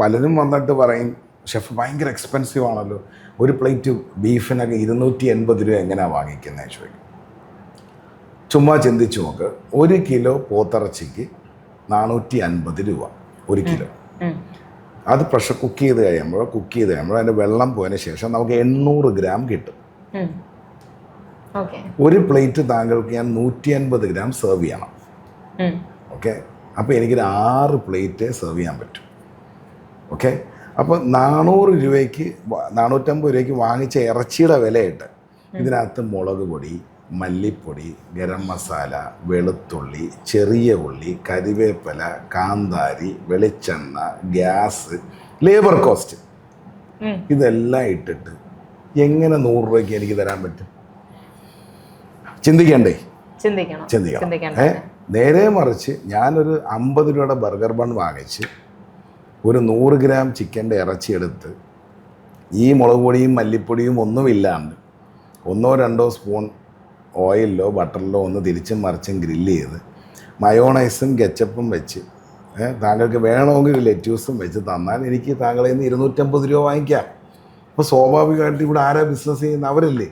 പലരും വന്നിട്ട് പറയും ഷെഫ് ഭയങ്കര എക്സ്പെൻസീവ് ആണല്ലോ. ഒരു പ്ലേറ്റ് ബീഫിനൊക്കെ ഇരുന്നൂറ്റി എൺപത് രൂപ എങ്ങനെയാണ് വാങ്ങിക്കുന്നത് ചോദിക്കും. ചുമ്മാ ചിന്തിച്ചു നോക്ക്. ഒരു കിലോ പോത്തിറച്ചിക്ക് നാനൂറ്റി അൻപത് രൂപ. ഒരു കിലോ. അത് പ്രഷർ കുക്ക് ചെയ്ത് കഴിയുമ്പോൾ കുക്ക് ചെയ്ത് കഴിയുമ്പോൾ അതിന്റെ വെള്ളം പോയതിന് ശേഷം നമുക്ക് എണ്ണൂറ് ഗ്രാം കിട്ടും. ഒരു പ്ലേറ്റ് താങ്കൾക്ക് ഞാൻ നൂറ്റി അൻപത് ഗ്രാം സെർവ് ചെയ്യണം. ഓക്കെ? അപ്പോൾ എനിക്കൊരു ആറ് പ്ലേറ്റ് സെർവ് ചെയ്യാൻ പറ്റും. ഓക്കെ? അപ്പോൾ നാനൂറ് രൂപയ്ക്ക് നാനൂറ്റമ്പത് രൂപയ്ക്ക് വാങ്ങിച്ച ഇറച്ചിയുടെ വിലയിട്ട് ഇതിനകത്ത് മുളക് പൊടി മല്ലിപ്പൊടി ഗരം മസാല വെളുത്തുള്ളി ചെറിയ ഉള്ളി കരിവേപ്പില കാന്താരി വെളിച്ചെണ്ണ ഗ്യാസ് ലേബർ കോസ്റ്റ്. ഇതെല്ലാം ഇട്ടിട്ട് എങ്ങനെ നൂറ് രൂപയ്ക്ക് എനിക്ക് തരാൻ പറ്റും? ചിന്തിക്കണ്ടേ? ചിന്തിക്കണം. ചിന്തിക്കണം. ചിന്തിക്കണം ഏ? നേരെ മറിച്ച് ഞാനൊരു അമ്പത് രൂപയുടെ ബർഗർ ബൺ വാങ്ങിച്ച് ഒരു നൂറ് ഗ്രാം ചിക്കന്റെ ഇറച്ചി എടുത്ത് ഈ മുളക് പൊടിയും മല്ലിപ്പൊടിയും ഒന്നുമില്ലാണ്ട് ഒന്നോ രണ്ടോ സ്പൂൺ ഓയിലിലോ ബട്ടറിലോ ഒന്ന് തിരിച്ചും മറിച്ചും ഗ്രില്ല് ചെയ്ത് മയോണൈസും കെച്ചപ്പും വെച്ച് താങ്കൾക്ക് വേണമെങ്കിൽ ലെറ്റ്യൂസും വെച്ച് തന്നാൽ എനിക്ക് താങ്കളിൽ നിന്ന് ഇരുന്നൂറ്റമ്പത് രൂപ വാങ്ങിക്കാം. അപ്പോൾ സ്വാഭാവികമായിട്ട് ഇവിടെ ആരാ ബിസിനസ് ചെയ്യുന്ന? അവരല്ലേ?